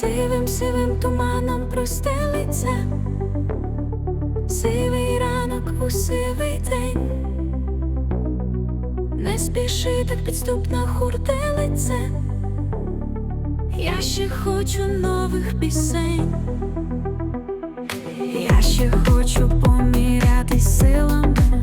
сивим, сивим туманом простелиться, сивий ранок у сивий день. Не спіши так підступно хуртелиться. Я ще хочу нових пісень. Я ще хочу помірятись силами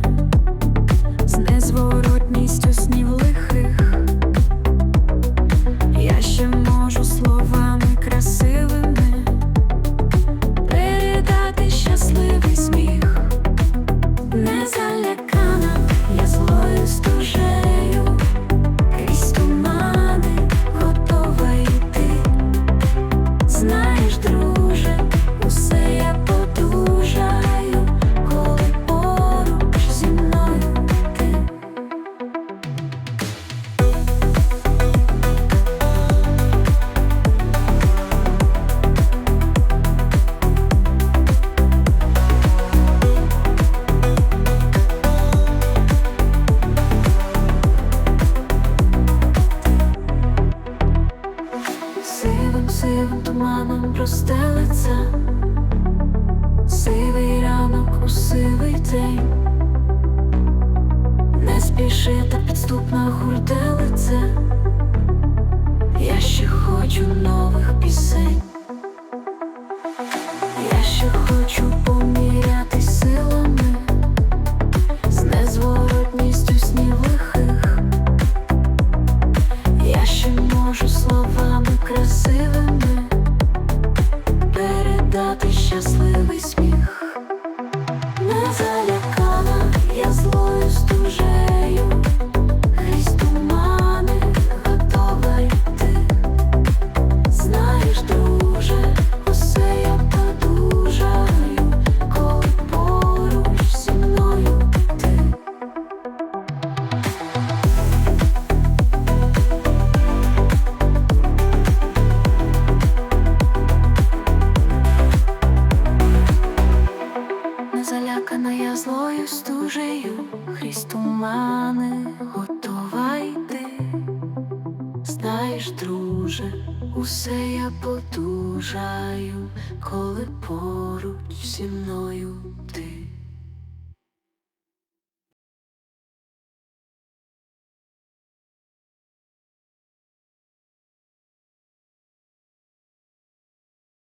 Сивим, туманом простелиться, сивий ранок у сивий день. Не спіши та підступно гурделиться, Я ще хочу нових стужею, крізь тумани готова йти. Знаєш, друже, усе я потужаю, коли поруч зі мною ти.